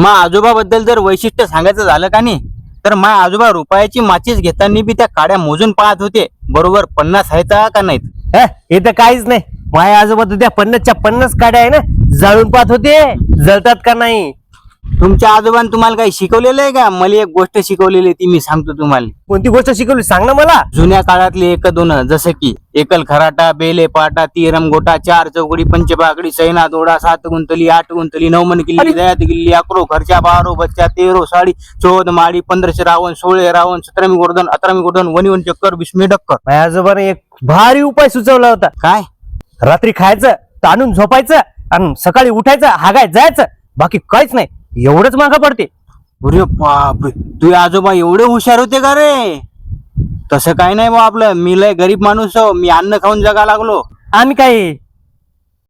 मा आजोबाबद्दल जर वैशिष्ट्य सांगायचं झालं का नाही तर मा आजोबा रुपयाची माचीस घेताना बी त्या काड्या मोजून पाहत होते. बरोबर पन्नास आहेत का नाहीत? हे हे तर काहीच नाही. माझ्या आजोबा तर त्या पन्नासच्या पन्नास काड्या आहे ना जाळून पाहत होते. जळतात का नाही? तुमच्या आजोबाने तुम्हाला काही शिकवलेलं आहे का? मला एक गोष्ट शिकवलेली आहे ती मी सांगतो तुम्हाला. कोणती गोष्ट शिकवली? सांग ना मला. जुन्या काळातले एक दोन जसं की एकल खराटा बेले पाटा तीरम गोटा चार चौकडी पंचबाकडी सैना दोडा सात गुंतली आठ गुंतली नऊ मन किल्ली दयात गिल्ली अकरो खर्चा बारो बच्चा तेरो साडी चौद माडी पंधराशे रावण सोळे रावण सतरामी गोर्धन अठरामी गोर्धन वनी वन चक्कर विस्मी डक्कर. माझ्या आजोबाने एक भारी उपाय सुचवला होता. काय? रात्री खायचं ताणून झोपायचं आणि सकाळी उठायचं हागाय जायचं बाकी काहीच नाही. एवढंच मागा पडते. अरे बापरे तुझे आजोबा एवढे हुशार होते का रे? तसं काय नाही बा आपलं. मी लय गरीब माणूस हो मी अन्न खाऊन जगा लागलो. आम्ही काय?